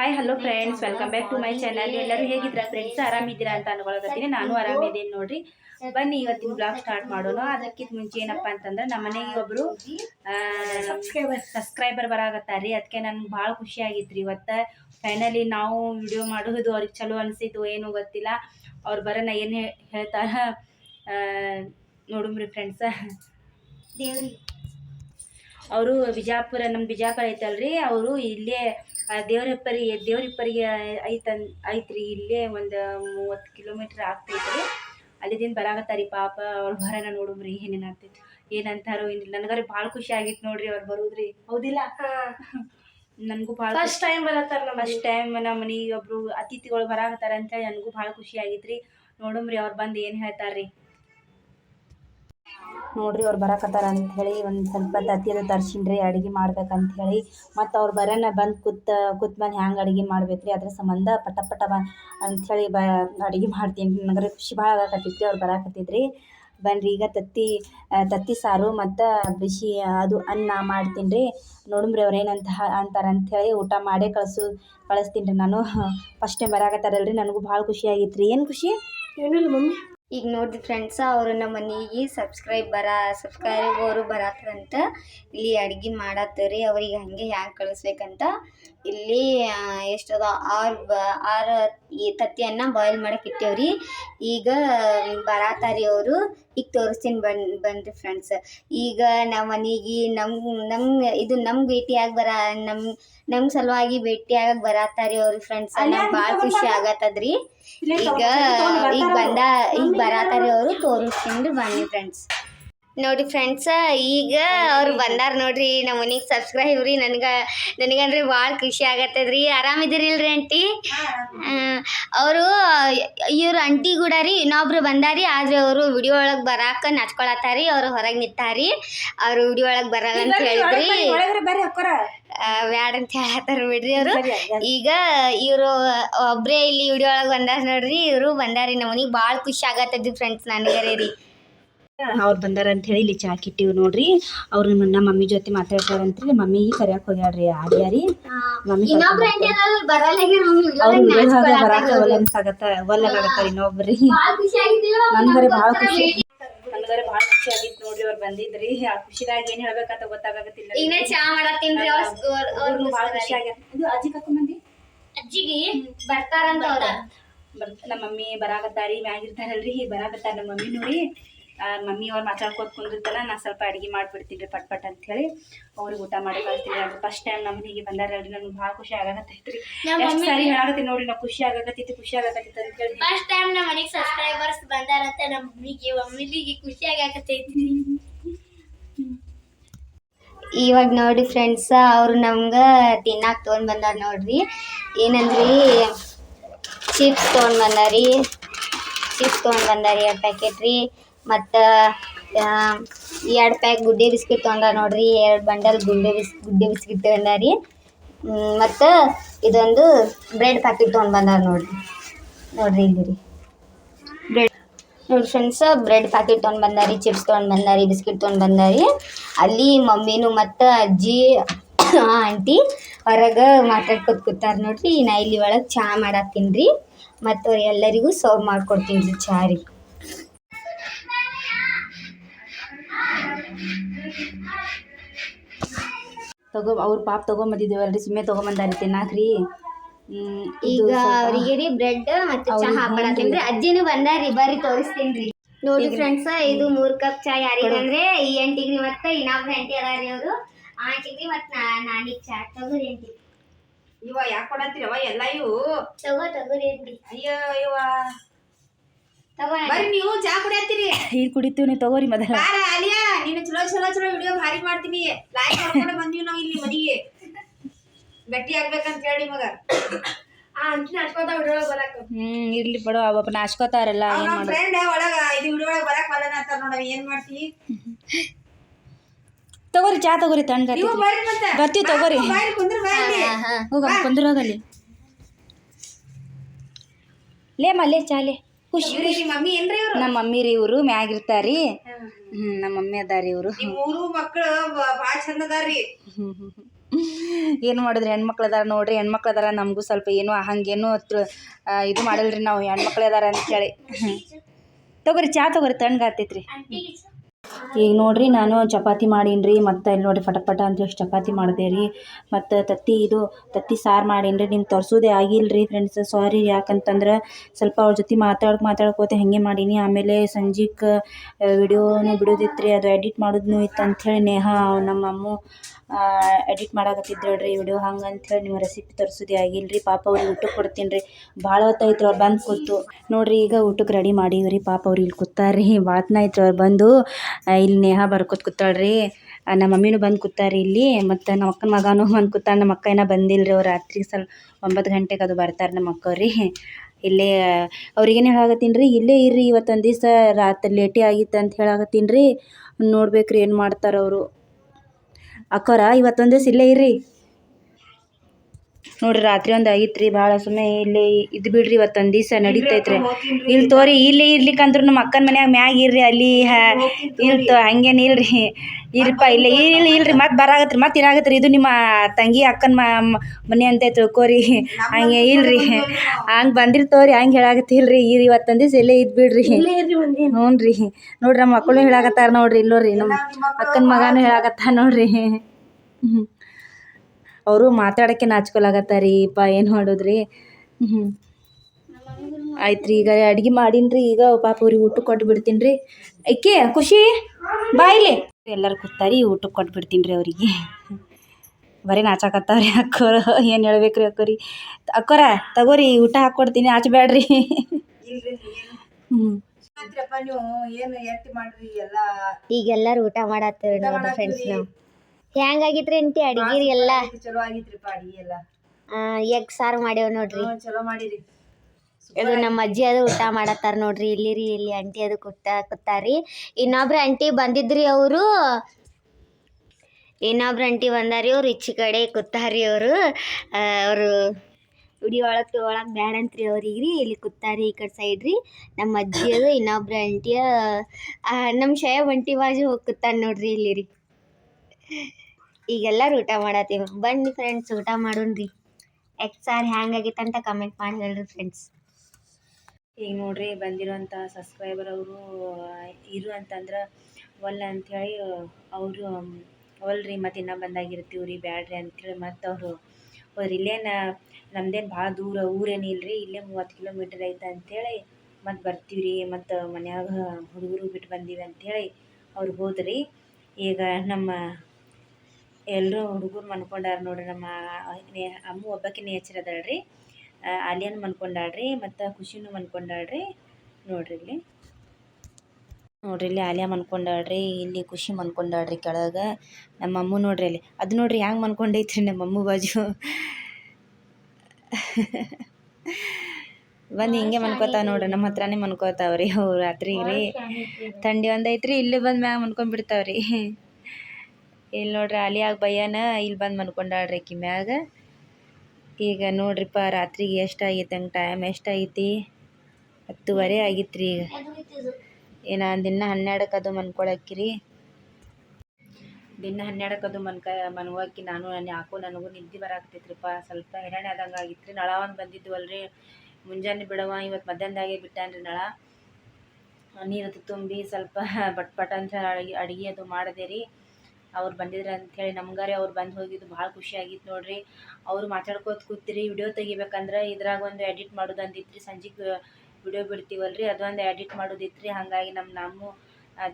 Hi hello friends welcome back to my channel ಎಲ್ಲರೂ ಹೇಗಿದ್ರ friends ಆರಾಮಿದ್ದೀರಾ ಅಂತ ಅನ್ಕೊಳಕತ್ತೀನಿ ನಾನು ಆರಾಮಿದ್ದೀನಿ ನೋಡ್ರಿ. ಬನ್ನಿ ಇವತ್ತಿನ ಬ್ಲಾಗ್ ಸ್ಟಾರ್ಟ್ ಮಾಡೋಣ. ಅದಕ್ಕಿಂತ ಮುಂಚೆ ಏನಪ್ಪ ಅಂತಂದ್ರೆ ನಮ್ಮ ಮನೆಗೆ ಒಬ್ರು ಸಬ್ಸ್ಕ್ರೈಬರ್ ಬರಾಗತ್ತಾರೀ ಅದಕ್ಕೆ ನನ್ಗೆ ಭಾಳ ಖುಷಿ ಆಗಿತ್ರಿ ಇವತ್ತು ಫೈನಲಿ ನಾವು ವಿಡಿಯೋ ಮಾಡೋದು ಅವ್ರಿಗೆ ಚಲೋ ಅನಿಸಿತು ಏನು ಗೊತ್ತಿಲ್ಲ. ಅವ್ರು ಬರೋಣ ಏನು ಹೇಳ್ತಾರ? ನೋಡುಮ್ರಿ ಫ್ರೆಂಡ್ಸ ದೇವ್ರಿ. ಅವರು ಬಿಜಾಪುರ ನಮ್ಮ ಬಿಜಾಪುರ ಐತಲ್ರಿ. ಅವರು ಇಲ್ಲೇ ಆ, ದೇವ್ರಿಪ್ಪರಿ ದೇವ್ರಿಪ್ಪರಿಗೆ ಐತನ್ ಐತ್ರಿ. ಇಲ್ಲೇ ಒಂದು ಮೂವತ್ತು ಕಿಲೋಮೀಟ್ರ್ ಆಗ್ತೈತ್ರಿ. ಅಲ್ಲಿದಿಂದ ಬರಾಕತ್ತಾರಿ ಪಾಪ ಅವ್ರು ಬರನ ನೋಡುಮ್ರಿ ಏನೇನು ಆಗ್ತೈತಿ ಏನಂತಾರೋ ಏನಿಲ್ಲ. ನನಗಾರ ಭಾಳ ಖುಷಿ ಆಗಿತ್ತು ನೋಡ್ರಿ ಅವ್ರು ಬರೋದ್ರಿ. ಹೌದಿಲ್ಲ? ನನಗೂ ಭಾಳ ಫಸ್ಟ್ ಟೈಮ್ ಬರತ್ತಾರ ನಮ್ಮ ಫಸ್ಟ್ ಟೈಮ್ ನಮ್ಮ ಮನೆಗೆ ಒಬ್ರು ಅತಿಥಿಗಳು ಬರಾಕತ್ತಾರ ಅಂತೇಳಿ ನನಗೂ ಭಾಳ ಖುಷಿ ಆಗಿತ್ರಿ. ನೋಡುಮ್ರಿ ಅವ್ರು ಬಂದು ಏನು ಹೇಳ್ತಾರ್ರಿ. ನೋಡ್ರಿ ಅವ್ರು ಬರಕತ್ತಾರ ಹೇಳಿ ಒಂದು ಸ್ವಲ್ಪ ತತ್ತಿ ಅದು ತರ್ಸಿನ್ರಿ, ಅಡುಗೆ ಮಾಡ್ಬೇಕಂತ ಹೇಳಿ ಮತ್ತು ಅವ್ರು ಬರೋಣ ಬಂದು ಕೂತ್ ಕೂತ್ ಬಂದು ಹ್ಯಾಂಗೆ ಅಡುಗೆ ಮಾಡ್ಬೇಕ್ರಿ, ಅದ್ರ ಸಂಬಂಧ ಪಟ ಪಟ ಬ ಅಂಥೇಳಿ ಬ ಅಡುಗೆ ಮಾಡ್ತೀನಿ ನನಗೆ ಖುಷಿ ಭಾಳ ಆಗಕತ್ತಿತ್ತು ಅವ್ರು ಬರಾಕತ್ತಿದ್ರಿ. ಬನ್ರಿ, ಈಗ ತತ್ತಿ ತತ್ತಿ ಸಾರು ಮತ್ತು ಬಿಸಿ, ಅದು ಅನ್ನ ಮಾಡ್ತೀನಿ ರೀ ನೋಡುಮ್ರಿ ಅವ್ರು ಏನಂತ ಅಂತಾರೆ ಅಂಥೇಳಿ ಊಟ ಮಾಡೇ ಕಳಿಸು ಕಳಿಸ್ತೀನಿ ರೀ ನಾನು. ಫಸ್ಟ್ ಟೈಮ್ ಬರಾಕತ್ತಾರಲ್ರಿ, ನನಗೂ ಭಾಳ ಖುಷಿ ಆಗಿತ್ತು ರೀ ಏನು ಖುಷಿ? ಏನಿಲ್ಲ ಮಮ್ಮಿ. ಈಗ ನೋಡಿ ಫ್ರೆಂಡ್ಸ ಅವರು ನಮ್ಮ ಮನೆಗೆ ಸಬ್ಸ್ಕ್ರೈಬ್ ಬರ ಸಬ್ಸ್ಕ್ರೈಬ್ ಅವರು ಬರತ್ತಂತ ಇಲ್ಲಿ ಅಡುಗೆ ಮಾಡತ್ತರಿ ಅವ್ರಿಗೆ ಹಂಗೆ ಹ್ಯಾಂಗೆ ಕಳಿಸ್ಬೇಕಂತ ಇಲ್ಲಿ ಎಷ್ಟದ ಆರು ಬ ಆರು ಈ ತತ್ತಿಯನ್ನು ಬಾಯ್ಲ್ ಮಾಡಕ್ಕೆ ಇಟ್ಟೇವ್ರಿ. ಈಗ ಬರತ್ತಾರಿ ಅವರು. ಈಗ ತೋರಿಸ್ತೀನಿ ಬನ್ ಬನ್ರಿ ಫ್ರೆಂಡ್ಸ್ ಈಗ ನಮ್ಮ ಮನೆಗೆ ನಮ್ಮ ನಮ್ಮ ಇದು ನಮ್ಮ ಭೇಟಿಯಾಗಿ ಬರ ನಮ್ಮ ನಮ್ಮ ಸಲುವಾಗಿ ಭೇಟಿಯಾಗಕ್ಕೆ ಬರತ್ತಾರಿ ಅವ್ರಿ ಫ್ರೆಂಡ್ಸ್ ನಂಗೆ ಭಾಳ ಖುಷಿ ಆಗತ್ತದ್ರಿ. ಈಗ ಈಗ ಬಂದ ಈಗ ಬರಾತಾರಿ ಅವರು ತೋರಿಸ್ತೀನಿ ಬನ್ನಿ ಫ್ರೆಂಡ್ಸ್ ನೋಡಿ ಫ್ರೆಂಡ್ಸ ಈಗ ಅವ್ರು ಬಂದಾರ ನೋಡ್ರಿ ನಮ್ಮ ಮನೆಗೆ ಸಬ್ಸ್ಕ್ರೈಬ್ ರೀ. ನನಗೆ ನನಗಂದ್ರೆ ಭಾಳ ಖುಷಿ ಆಗತ್ತದ್ರಿ. ರೀ ಇಲ್ರಿ ಆಂಟಿ ಅವರು ಇವ್ರ ಅಂಟಿ ಕೂಡ ರೀ ಇನ್ನೊಬ್ರು ಬಂದಾರಿ ಆದ್ರೆ ಅವರು ವಿಡಿಯೋ ಒಳಗೆ ಬರಾಕ ನಚ್ಕೊಳತ್ತಾರಿ ಅವ್ರು ಹೊರಗೆ ನಿಂತಾರಿ ಅವ್ರು ವಿಡಿಯೋ ಒಳಗೆ ಬರಲ್ಲ ಅಂತ ಹೇಳಿದ್ರಿ. ಬ್ಯಾಡ ಅಂತ ಹೇಳತ್ತಾರ ಬಿಡ್ರಿ ಅವರು. ಈಗ ಇವರು ಒಬ್ರೇ ಇಲ್ಲಿ ವಿಡಿಯೋ ಒಳಗೆ ಬಂದಾರ ನೋಡ್ರಿ. ಇವರು ಬಂದಾರಿ ನಮ್ಮ ಮನಿಗೆ ಭಾಳ ಖುಷಿ ಆಗತ್ತದ್ರಿ ಫ್ರೆಂಡ್ಸ್ ನನಗರೇ ರೀ. ಅವ್ರು ಬಂದಾರ ಅಂತ ಹೇಳಿ ಇಲ್ಲಿ ಚಾ ಕಿಟ್ಟಿವಿ ನೋಡ್ರಿ. ಅವ್ರ ನಮ್ಮ ಮಮ್ಮಿ ಜೊತೆ ಮಾತಾಡ್ತಾರಂತ್ರಿ ನಮ್ಮ ಮಮ್ಮಿ ಕರ್ಯಾಕ್ ಹೋಗ್ಯಾಳ್ರಿ ಆಡ್ಯಾರಿ. ಮಮ್ಮಿ ಇನ್ನೊಬ್ರು ಆಂಟಿ ಅದಾರಲ್ಲ ಬರಲ್ಲ ಅವ್ರು ಬರಾಕ ಒಲ್ಲನ್ಸಾಗತ್ತ ಒಲ್ಲಲಾಗತ್ತಾರ ಇನ್ನೊಬ್ರಿ. ನನ್ಗರೆ ಬಹಳ ಖುಷಿ. ನನ್ಗರೆ ಭಾಳ ಖುಷಿ ಆಗಿತ್ತು ನೋಡ್ರಿ ಅವ್ರು ಬಂದಿದ್ರಿ. ಆ ಖುಷಿದಾಗ ಏನ್ ಹೇಳ್ಬೇಕಂತ ಗೊತ್ತಾಗತ್ತಿಲ್ಲ ಭಾಳ ಖುಷಿ ಆಗ್ಯಾರ. ಅಜ್ಜಿ ಕರ್ಕೊಂಡ್ ಬಂದಿ? ಅಜ್ಜಿಗೆ ಬರ್ತಾರಂತ ಅವ್ರ. ಬರ್ ನಮ್ಮ ಮಮ್ಮಿ ಬರಾಕತ್ತಾರಿ ಮ್ಯಾಗಿರ್ತಾರಲ್ರಿ ಬರಾಕತ್ತಾರ ನಮ್ಮ ಮಮ್ಮಿ ನೋಡಿ. ಮಮ್ಮಿ ಅವ್ರು ಮಾತಾಡ್ಕೊತ ಕುಂದಿರ್ತಾರ ನಾ ಸ್ವಲ್ಪ ಅಡಿಗೆ ಮಾಡ್ಬಿಡ್ತೀನಿ ರೀ ಪಟ್ ಪಟ್ ಅಂತ ಹೇಳಿ ಅವ್ರಿಗೆ ಊಟ ಮಾಡಿ ಕಳ್ತೀನಿ ಅದು ಫಸ್ಟ್ ಟೈಮ್ ನಮ್ಮ ಮನೆಗೆ ಬಂದಾರಲ್ರಿ ನನಗೆ ಭಾಳ ಖುಷಿ ಆಗಕತ್ತೈತ್ರಿ. ಎಷ್ಟು ಸಾರಿ ಹೇಳಾಕತ್ತೀನಿ ನೋಡ್ರಿ ನಾ ಖುಷಿ ಆಗಕತ್ತೈತಿ ಖುಷಿ ಆಗಕತ್ತೈತಿ ಅಂತ ಹೇಳಿ. ಫಸ್ಟ್ ಟೈಮ್ ನಮ್ಮ ಮನೆಗೆ ಸಬ್ಸ್ಕ್ರೈಬರ್ಸ್ ಬಂದಾರಂತ ನಮ್ಮ ಮಮ್ಮಿಗೆ ಮಮ್ಮಿಲಿಗೆ ಖುಷಿ ಆಗಕತ್ತೈತಿ. ಇವಾಗ ನೋಡಿ ಫ್ರೆಂಡ್ಸ್ ಅವ್ರು ನಮ್ಗ ತಿನ್ನಾಕ್ ತೊಗೊಂಡ್ ಬಂದಾರ ನೋಡ್ರಿ. ಏನಂದ್ರಿ? ಚಿಪ್ಸ್ ತಗೊಂಡ್ ಬಂದಾರಿ. ಚಿಪ್ಸ್ ತೊಗೊಂಡ್ ಬಂದಾರಿ ಎರಡು ಪ್ಯಾಕೆಟ್ ರೀ. ಮತ್ತು ಎರಡು ಪ್ಯಾಕ್ ಗುಡ್ಡೆ ಬಿಸ್ಕಿಟ್ ತೊಗೊಂಡ ನೋಡ್ರಿ. ಎರಡು ಬಂಡಲ್ ಗುಡ್ಡೆ ಬಿಸ್ ಗುಡ್ಡೆ ಬಿಸ್ಕಿಟ್ ತಗೊಂಡಾರಿ ಮತ್ತು ಇದೊಂದು ಬ್ರೆಡ್ ಪ್ಯಾಕೆಟ್ ತೊಗೊಂಡು ಬಂದಾರ ನೋಡ್ರಿ. ನೋಡ್ರಿ ಇಲ್ಲಿ ರೀ. ಬ್ರೆಡ್ ನೋಡಿ ಫ್ರೆಂಡ್ಸ್ ಬ್ರೆಡ್ ಪ್ಯಾಕೆಟ್ ತೊಗೊಂಡು ಬಂದಾರಿ ಚಿಪ್ಸ್ ತೊಗೊಂಡು ಬಂದಾರಿ ಬಿಸ್ಕಿಟ್ ತೊಗೊಂಡು ಬಂದಾರಿ ಅಲ್ಲಿ ಮಮ್ಮಿನು ಮತ್ತು ಅಜ್ಜಿ ಆಂಟಿ ಹೊರಗೆ ಮಾತಾಡ್ಕೊತ ಕೂತಾರ ನೋಡ್ರಿ. ನಾ ಇಲ್ಲಿ ಒಳಗೆ ಚಹಾ ಮಾಡತ್ತೀನಿ ರೀ ಮತ್ತು ಎಲ್ಲರಿಗೂ ಸರ್ವ್ ಮಾಡ್ಕೊಡ್ತೀನಿ ರೀ ಚಹಾ ರೀ. ತಗೋ ಅವ್ರ ಪಾಪ ತಗೊಂಬಂದಿದ್ದೇವಲ್ರಿ ಸುಮ್ಮನೆ ತಗೊಂಬಂದಾರಿ ತಿನ್ನಾಕ್ರಿ ಈಗ ಅವರಿಗೆ ಬ್ರೆಡ್ ಮತ್ತೆ ಚಹಾ ಮಾಡತ್ತೀನಿ ರೀ ಅಜ್ಜಿನೂ ಬಂದಾರಿ ಬರ್ರಿ ತೋರಿಸ್ತೀನಿ ರೀ. ನೋಡಿ ಫ್ರೆಂಡ್ಸ್ ಇದು ಮೂರ್ ಕಪ್ ಚಾ ಯಾರಿಗಂದ್ರೆ ಈ ಆಂಟಿಗ್ರಿ ಮತ್ತೆ ಇನ್ನೊಬ್ರು ಆಂಟಿ ಅದಾರಿ ಅವರು. ಆಂಟಿಗ್ರಿ ಮತ್ತು ನಾನಿಗೆ ಚಾ ತಗೋರಿ ಆಂಟಿ. ಇವ ಯಾಕೆ ಕೊಡತ್ತೀರವ ಎಲ್ಲ ಇವು. ತಗೋ ತಗೋರಿ ಆಂಟಿ. ಅಯ್ಯೋ ಇವ. ಬರ್ರಿ ನೀವು ಚಾ ಕುಡಿಯತ್ತೀರಿ. ನೀರು ಕುಡಿತೀವಿ ನೀವು ತಗೋರಿ ಮೊದಲ. ಬಾರ ಅಲಿಯಾ ನೀನು ಚಲೋ ಚಲೋ ಚಲೋ ವಿಡಿಯೋ ಭಾರಿ ಮಾಡ್ತೀನಿ. ಲೈಕ್ ಮಾಡ್ಕೊಂಡು ಬಂದೀವಿ ನಾವು ಇಲ್ಲಿ ಮನೆಗೆ ಗಟ್ಟಿ ಆಗ್ಬೇಕಂತ ಹೇಳಿ ಮಗ ಆ ಅಂಟಿ ನಡ್ಕೋತ ವಿಡಿಯೋ ಬರಕ. ಹ್ಮ್ ಇರ್ಲಿ ಬಿಡು ಅವ ನಾಚ್ಕೋತಾರಲ್ಲ ಏನ್ ನಮ್ಮ ಫ್ರೆಂಡ್ ಒಳಗ ಇದು ವಿಡಿಯೋ ಒಳಗ ಬರಕ್ ಬರಲ್ಲ ಅಂತಾರ ನೋಡವ ಏನ್ ಮಾಡ್ತಿ? ತಗೋರಿ ಚಾ ತಗೋರಿ ತಣ್ಣಗ ನೀವು ಬರ್ರಿ ಮತ್ತೆ. ಬರ್ತೀವಿ ತಗೋರಿ. ಬಾರಿ ಲೇ ಬಾರಿ ಹೋಗ ಕುಂದ್ರ ಹೋಗಲ್ಲಿ. ಲೇ ಮಲ್ಲೆ ಚಾಲೆ ಖುಷಿ ಮಮ್ಮಿ ಏನ್ರಿ ಇವ್ರು ನಮ್ಮ ಮಮ್ಮಿ ರೀ ಇವರು ಮ್ಯಾಗ ಇರ್ತಾರಿ. ಹ್ಮ್ ನಮ್ಮ ಮಮ್ಮಿ ಅದಾರಿ ಇವರು. ನಿಮ್ ಮೂರು ಮಕ್ಕಳು ಬಾಳ ಚಂದ ಅದಾರ್ರಿ. ಏನು ಮಾಡಿದ್ರಿ? ಹೆಣ್ಮಕ್ಳು ಅದಾರ ನೋಡ್ರಿ ಹೆಣ್ಮಕ್ಳು ಅದಾರ ನಮಗೂ ಸ್ವಲ್ಪ ಏನು ಹಂಗೇನು ಇದು ಮಾಡಲ್ರಿ ನಾವು ಹೆಣ್ಮಕ್ಳು ಅದಾರ ಅಂತೇಳಿ ತಗೋರಿ ಚಾ ತಗೋರಿ ತಣ್ಣಗಾತೈತ್ರಿ ಈಗ ನೋಡ್ರಿ ನಾನು ಚಪಾತಿ ಮಾಡೀನಿ ರೀ ಮತ್ತು ಇಲ್ಲಿ ನೋಡ್ರಿ ಪಟ ಅಂತ ಅಂತೇಳಿ ಚಪಾತಿ ಮಾಡಿದೆ ರೀ. ಮತ್ತು ತತ್ತಿ ಇದು, ತತ್ತಿ ಸಾರು ಮಾಡೀನಿ ರೀ ನಿಮ್ಗೆ ತೋರಿಸೋದೇ ಆಗಿಲ್ಲ ರೀ ಫ್ರೆಂಡ್ಸ್ ಸಾರಿ ಯಾಕಂತಂದ್ರೆ ಸ್ವಲ್ಪ ಅವ್ರ ಜೊತೆ ಮಾತಾಡ್ಕೆ ಮಾತಾಡ್ಕೋತ ಹಾಗೆ ಮಾಡೀನಿ. ಆಮೇಲೆ ಸಂಜೆಗೆ ವಿಡಿಯೋನು ಬಿಡೋದಿತ್ತು ರೀ ಅದು ಎಡಿಟ್ ಮಾಡೋದು ಇತ್ತು ಅಂಥೇಳಿ ನೇಹಾ ನಮ್ಮ ಅಮ್ಮು ಎಡಿಟ್ ಮಾಡಾಕತ್ತಿದ್ರು ರೀ ವಿಡಿಯೋ ಹಂಗೆ ಹೇಳಿ ನಿಮ್ಮ ರೆಸಿಪಿ ತೋರಿಸೋದೇ ಆಗಿಲ್ಲ ರೀ ಪಾಪ ಅವ್ರಿಗೆ ಊಟಕ್ಕೆ ಕೊಡ್ತೀನಿ ರೀ. ಭಾಳ ಹೊತ್ತಾಯ್ತು ಅವ್ರು ಬಂದು ಕೂತು. ನೋಡ್ರಿ ಈಗ ಊಟಕ್ಕೆ ರೆಡಿ ಮಾಡೀವಿ ರೀ ಪಾಪ ಅವ್ರು ಇಲ್ಲಿ ಕೂತಾರ್ರಿ. ಆಯ್ತು ಅವ್ರು ಬಂದು. ಇಲ್ಲಿ ನೇಹಾ ಬರ್ಕೊತ ಕೂತಾಳ್ರಿ. ನಮ್ಮ ಮಮ್ಮಿನೂ ಬಂದು ಕೂತಾರೆ ಇಲ್ಲಿ. ಮತ್ತು ನಮ್ಮ ಅಕ್ಕನ ಮಗನೂ ಬಂದು ಕೂತಾರೆ ನಮ್ಮ ಅಕ್ಕ ಏನೋ ಬಂದಿಲ್ಲ ರೀ ಅವ್ರು ರಾತ್ರಿ ಸ್ವಲ್ಪ ಒಂಬತ್ತು ಗಂಟೆಗೆ ಅದು ಬರ್ತಾರೆ ನಮ್ಮ ಅಕ್ಕವ್ರಿ. ಇಲ್ಲೇ, ಅವ್ರಿಗೇನು ಹೇಳಾಕತ್ತೀನಿ ರೀ. ಇಲ್ಲೇ ಇರ್ರಿ. ಇವತ್ತೊಂದು ದಿವಸ ರಾತ್ರಿ ಲೇಟೇ ಆಗಿತ್ತು ಅಂತ ಹೇಳಾಕತ್ತೀನಿ ರೀ. ನೋಡ್ಬೇಕು ರೀ ಏನು ಮಾಡ್ತಾರೆ ಅವರು. ಅಕ್ಕೋರ ಇವತ್ತೊಂದು ದಿವಸ ಇಲ್ಲೇ ಇರ್ರಿ. ನೋಡ್ರಿ ರಾತ್ರಿ ಒಂದು ಐತ್ರಿ ಭಾಳ ಸುಮ್ಮನೆ ಇಲ್ಲೇ ಇದು ಬಿಡ್ರಿ ಇವತ್ತೊಂದು ದಿವಸ ನಡೀತೈತ್ರಿ ಇಲ್ಲಿ ತೋರಿ ಇಲ್ಲಿ ಇರ್ಲಿಕ್ಕಂದ್ರೂ ನಮ್ಮ ಅಕ್ಕನ ಮನ್ಯಾಗ ಮ್ಯಾಗ ಇರ್ರಿ ಅಲ್ಲಿ ಇಲ್ಲಿ ತೋ ಹಂಗೇನು ಇಲ್ರಿ. ಇರ್ಪ ಇಲ್ಲ ಇಲ್ಲ ಇಲ್ರಿ ಮತ್ತೆ ಬರಾಗತ್ರಿ ಮತ್ತೆ ಇರಾಗತ್ರಿ ಇದು ನಿಮ್ಮ ತಂಗಿ ಅಕ್ಕನ ಮನೆ ಅಂತ ತಿಳ್ಕೊರಿ. ಹಂಗೆ ಇಲ್ರಿ. ಹಂಗೆ ಬಂದಿರಿ ತೋರಿ ಹಂಗೆ ಹೇಳಾಗತ್ತಿಲ್ರಿ ಇರ್ ಇವತ್ತೊಂದು ದಿವಸ ಇಲ್ಲೇ ಇದ್ ಬಿಡ್ರಿ. ಹ್ಞೂ ರೀ. ನೋಡ್ರಿ ನಮ್ಮ ಮಕ್ಕಳು ಹೇಳಾಕತ್ತಾರ ನೋಡ್ರಿ ಇಲ್ಲೋರಿ ನಮ್ಮ ಅಕ್ಕನ ಮಗನೂ ಹೇಳಾಕತ್ತಾರ ನೋಡ್ರಿ. ಹ್ಞೂ ಅವರು ಮಾತಾಡೋಕ್ಕೆ ನಾಚ್ಕೊಲಾಗತ್ತಾರಿ ಪಾ ಏನು ಮಾಡೋದ್ರಿ? ಹ್ಞೂ ಆಯ್ತು ರೀ ಈಗ ಅಡ್ಗೆ ಮಾಡೀನಿ ರೀ ಈಗ ಪಾಪ ಅವ್ರಿಗೆ ಊಟಕ್ಕೆ ಕೊಟ್ಟು ಬಿಡ್ತೀನಿ ರೀ ಐಕೆ ಖುಷಿ ಬಾಯಿಲಿ ಎಲ್ಲರೂ ಕೂತಾರಿ ಊಟಕ್ಕೆ ಕೊಟ್ಟು ಬಿಡ್ತೀನಿ ರೀ ಅವರಿಗೆ. ಬರೀ ನಾಚಾಕತ್ತಾವ್ರಿ ಅಕ್ಕೋರ. ಏನು ಹೇಳ್ಬೇಕು ರೀ ಅಕ್ಕೋರಿ? ಅಕ್ಕೋರ ತಗೋರಿ ಊಟ ಹಾಕ್ಕೊಡ್ತೀನಿ ಆಚಬೇಡ್ರಿ. ಹ್ಞೂ ಈಗೆಲ್ಲರೂ ನೀವು ಏನು ಎತ್ತಿ ಮಾಡ್ರಿ ಎಲ್ಲ ಈಗ ಎಲ್ಲರೂ ಊಟ ಮಾಡತ್ತೀವಿ ನೋಡಿ ಫ್ರೆಂಡ್ಸ್ ನಾವು. ಹೆಂಗಾಗಿತ್ರಿ ಅಂಟಿ ಅಡಿಗೆ ಎಲ್ಲ? ಚಲೋ ಆಗಿತ್ರಿಪ್ಪ ಅಡಿಗೆ ಎಲ್ಲ. ಎಗ್ ಸಾರು ಮಾಡ್ಯಾವ ನೋಡ್ರಿ. ಚಲೋ ಮಾಡಿರಿ. ಇದು ನಮ್ಮ ಅಜ್ಜಿ ಅದು ಊಟ ಮಾಡತ್ತಾರ ನೋಡ್ರಿ ಇಲ್ಲಿ ರೀ ಇಲ್ಲಿ ಆಂಟಿ ಅದು ಕುಟ್ಟ ಕುತ್ತಾರಿ. ಇನ್ನೊಬ್ರ ಆಂಟಿ ಬಂದಿದ್ರಿ ಅವರು. ಇನ್ನೊಬ್ರ ಆಂಟಿ ಬಂದಾರಿ ಅವ್ರು ಈಚೆ ಕಡೆ ಕುತ್ತಾರಿ ಅವರು. ಅವರು ಉಡಿ ಒಳಗೆ ಒಳಗೆ ಬ್ಯಾಡ ಅಂತ್ರಿ ಅವ್ರಿಗೆ ರೀ ಇಲ್ಲಿ ಕುತ್ತಾರಿ ಈ ಕಡೆ ಸೈಡ್ ರೀ. ನಮ್ಮ ಅಜ್ಜಿ ಅದು ಇನ್ನೊಬ್ರ ಆಂಟಿಯ ನಮ್ಮ ಶಯ ಒಂಟಿ ಬಾಜು ಹೋಗಿ ಕುತ್ತಾರ ನೋಡ್ರಿ ಇಲ್ಲಿ ರೀ. ಈಗೆಲ್ಲರೂ ಊಟ ಮಾಡತ್ತೀವಿ. ಬನ್ನಿ ಫ್ರೆಂಡ್ಸ್ ಊಟ ಮಾಡೋಣ್ರಿ. ಸಾರ್ ಸಾರು ಹ್ಯಾಂಗಾಗಿತ್ತು ಅಂತ ಕಮೆಂಟ್ ಮಾಡಿ ಹೇಳ್ರಿ ಫ್ರೆಂಡ್ಸ್ ಈಗ ನೋಡ್ರಿ ಬಂದಿರೋಂಥ ಸಬ್ಸ್ಕ್ರೈಬರ್ ಅವರು, ಇರು ಅಂತಂದ್ರೆ ಒಲ್ಲ ಅಂಥೇಳಿ ಅವರು, ಒಲ್ರಿ ಮತ್ತು ಇನ್ನೂ ಬಂದಾಗಿರ್ತೀವಿ ರೀ ಬ್ಯಾಡ್ರಿ ಅಂಥೇಳಿ ಮತ್ತು ಅವರು ಅವ್ರು ಇಲ್ಲೇನ, ನಮ್ದೇನು ಭಾಳ ದೂರ ಊರೇನಿಲ್ಲ ರೀ ಇಲ್ಲೇ ಮೂವತ್ತು ಕಿಲೋಮೀಟ್ರ್ ಐತೆ ಅಂಥೇಳಿ ಮತ್ತು ಬರ್ತೀವಿ ರೀ ಮತ್ತು ಮನ್ಯಾಗ ಹುಡುಗರು ಬಿಟ್ಟು ಬಂದೀವಿ ಅಂಥೇಳಿ ಅವ್ರು ಹೋದ್ರಿ. ಈಗ ನಮ್ಮ ಎಲ್ಲರೂ ಹುಡುಗರು ಮನ್ಕೊಂಡಾರ ನೋಡ್ರಿ ನಮ್ಮ ಅಮ್ಮು ಒಬ್ಬಾಕಿ ನೇಚರ್ ರೀ ಆಲಿಯನ್ ಮನ್ಕೊಂಡಾಳ್ರಿ ಮತ್ತು ಖುಷಿನೂ ಮನ್ಕೊಂಡಾಳ್ರಿ ನೋಡ್ರಿ ಇಲ್ಲಿ. ನೋಡ್ರಿ ಇಲ್ಲಿ ಆಲಿಯಾ ಮನ್ಕೊಂಡಾಳ್ರಿ ಇಲ್ಲಿ ಖುಷಿ ಮನ್ಕೊಂಡಾಳ್ರಿ ಕೆಳಗೆ. ನಮ್ಮ ಅಮ್ಮ ನೋಡ್ರಿ ಅಲ್ಲಿ. ಅದು ನೋಡ್ರಿ ಹ್ಯಾಂಗೆ ಮನ್ಕೊಂಡೈತ್ರಿ ನಮ್ಮ ಅಮ್ಮು ಬಾಜು. ಬಂದು ಹಿಂಗೆ ಮನ್ಕೋತಾವ ನೋಡ್ರಿ ನಮ್ಮ ಹತ್ರನೇ ಮನ್ಕೋತಾವ್ರಿ ಅವು ರಾತ್ರಿ ರೀ ಥಂಡಿ ಒಂದೈತ್ರಿ ಇಲ್ಲಿ ಬಂದು ಮ್ಯಾಗ ಮನ್ಕೊಂಡ್ಬಿಡ್ತಾವ್ರಿ ಇಲ್ಲಿ ನೋಡ್ರಿ ಅಲಿಯಾಗ ಭಯನ ಇಲ್ಲಿ ಬಂದು ಮನ್ಕೊಂಡಾಳ್ರಿ ಆಕಿ ಮ್ಯಾಗ. ಈಗ ನೋಡ್ರಿಪ್ಪ ರಾತ್ರಿಗೆ ಎಷ್ಟು ಆಗೈತೆ ಹಂಗೆ ಟೈಮ್ ಎಷ್ಟಾಗೈತಿ ಹತ್ತುವರೆ ಆಗಿತ್ತು ರೀ ಈಗ. ಏನ ದಿನ ಹನ್ನೆರಡಕ್ಕೆ ಅದು ಮನ್ಕೊಳಕ್ಕಿರಿ ದಿನ ಹನ್ನೆರಡಕ್ಕೆ ಅದು ಮನ್ಕ, ಮನ್ಗೋಕಿ ನಾನು ನನ್ನ ಯಾಕೋ ನನಗೂ ನಿದ್ದೆ ಬರಾಕತ್ತೈತ್ರಿಪ್ಪ ಸ್ವಲ್ಪ ಹಿರಾಣೆ ಆದಂಗೆ ಆಗಿತ್ತು ನಳ ಒಂದು ಬಂದಿದ್ವಲ್ರಿ. ಮುಂಜಾನೆ ಬಿಡವ ಇವತ್ತು ಮಧ್ಯಾಹ್ನದಾಗೆ ಬಿಟ್ಟಾನ್ರಿ ನಳ. ನೀರು ತುಂಬಿ ಸ್ವಲ್ಪ ಪಟ್ ಪಟ್ ಅಂತ ಅಡುಗೆ, ಅಡಿಗೆ ಅದು ಮಾಡಿದೆ ರೀ ಅವ್ರು ಬಂದಿದ್ರು ಅಂಥೇಳಿ ನಮ್ಗಾರೆ ಅವ್ರು ಬಂದು ಹೋಗಿದ್ದು ಭಾಳ ಖುಷಿ ಆಗಿತ್ತು ನೋಡ್ರಿ. ಅವರು ಮಾತಾಡ್ಕೋತ ಕೂತಿರಿ ವಿಡಿಯೋ ತೆಗಿಬೇಕಂದ್ರೆ ಇದ್ರಾಗ ಒಂದು ಎಡಿಟ್ ಮಾಡೋದು ಅಂದಿತ್ತು ಸಂಜೆಗೆ ವಿಡಿಯೋ ಬಿಡ್ತೀವಲ್ರಿ ಅದೊಂದು ಎಡಿಟ್ ಮಾಡೋದಿತ್ತು ರೀ ಹಾಗಾಗಿ ನಮ್ಮ ನಾವು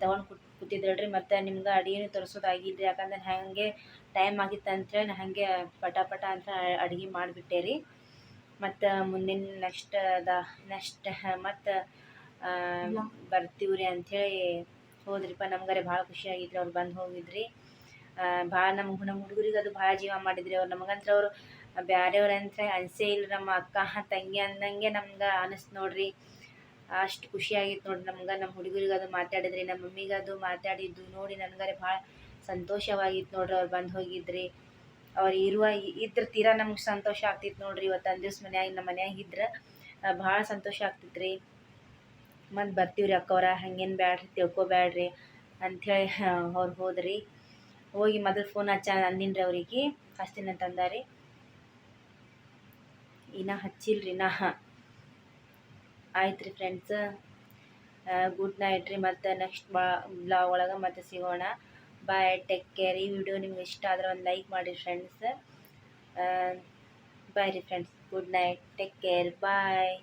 ತಗೊಂಡು ಕುಟ್ ಕೂತಿದ್ದಳ್ರಿ ಮತ್ತು ನಿಮ್ಗೆ ಅಡಿಗೆನೂ ತರಿಸೋದಾಗಿಲ್ಲ ರೀ ಯಾಕಂದ್ರೆ ಹಾಗೆ ಟೈಮ್ ಆಗಿತ್ತು ಅಂತೇಳಿ ಹಾಗೆ ಪಟ ಪಟ ಅಂತ ಅಡುಗೆ ಮಾಡಿಬಿಟ್ಟೆ ರೀ ಮತ್ತು ಮುಂದಿನ ನೆಕ್ಸ್ಟ್ ದ ನೆಕ್ಸ್ಟ್ ಮತ್ತು ಬರ್ತೀವಿ ರೀ ಅಂಥೇಳಿ ಹೋದ್ರಿಪ್ಪ, ನಮ್ಗಾರೆ ಭಾಳ ಖುಷಿ ಆಗಿದ್ರಿ ಅವ್ರು ಬಂದು ಹೋಗಿದ್ರಿ. ಭಾಳ ನಮ್ಮ ನಮ್ಮ ಹುಡುಗರಿಗೆ ಅದು ಭಾಳ ಜೀವ ಮಾಡಿದ್ರಿ ಅವ್ರು. ನಮಗಂತ್ರ ಅವರು ಬ್ಯಾರೆಯವ್ರಂತ್ರ ಅನಿಸೇ ಇಲ್ಲ, ನಮ್ಮ ಅಕ್ಕ, ತಂಗಿ ಅಂದಂಗೆ ನಮ್ಗೆ ಅನಿಸ್ತು ನೋಡ್ರಿ. ಅಷ್ಟು ಖುಷಿ ಆಗಿತ್ತು ನೋಡ್ರಿ ನಮ್ಗೆ. ನಮ್ಮ ಹುಡುಗರಿಗೆ ಅದು ಮಾತಾಡಿದ್ರಿ ನಮ್ಮ ಮಮ್ಮಿಗೆ ಅದು ಮಾತಾಡಿದ್ದು ನೋಡಿ ನನಗಾರೆ ಭಾಳ ಸಂತೋಷವಾಗಿತ್ತು ನೋಡ್ರಿ ಅವ್ರು ಬಂದು ಹೋಗಿದ್ರಿ. ಅವ್ರು ಇರುವ ಇದ್ರ ತೀರಾ ನಮ್ಗೆ ಸಂತೋಷ ಆಗ್ತಿತ್ತು ನೋಡ್ರಿ. ಇವತ್ತು ದಿವ್ಸ ಮನ್ಯಾಗ, ನಮ್ಮ ಮನ್ಯಾಗ ಇದ್ರೆ, ಭಾಳ ಸಂತೋಷ ಆಗ್ತಿತ್ತು ರೀ ಮತ್ತು ಬರ್ತೀವಿ ರೀ ಅಕ್ಕವ್ರ ಹಂಗೇನು ಬ್ಯಾಡ್ರಿ, ತಿಳ್ಕೊಬ್ಯಾಡ್ರಿ ಅಂಥೇಳಿ ಅವ್ರು ಹೋದ್ರಿ. ಹೋಗಿ ಮೊದಲು ಫೋನ್ ಹಚ್ಚ ಅಂದಿನ್ರಿ ಅವ್ರಿಗೆ. ಅಂತ ಅಂದಾರಿ ಇನ್ನ ಹಚ್ಚಿಲ್ರಿ ನಾ ಆಯ್ತು ರೀ ಫ್ರೆಂಡ್ಸ್ ಗುಡ್ ನೈಟ್ ರೀ. ಮತ್ತು ನೆಕ್ಸ್ಟ್ ಬಾ ಬ್ಲಾಗ್ ಒಳಗೆ ಮತ್ತೆ ಸಿಗೋಣ. ಬಾಯ್ ಟೇಕ್ ಕೇರ್ ಈ ವಿಡಿಯೋ ನಿಮ್ಗೆ ಇಷ್ಟ ಆದ್ರೆ ಒಂದು ಲೈಕ್ ಮಾಡಿ ಫ್ರೆಂಡ್ಸ್ ಬಾಯ್ ರೀ friends good night take care bye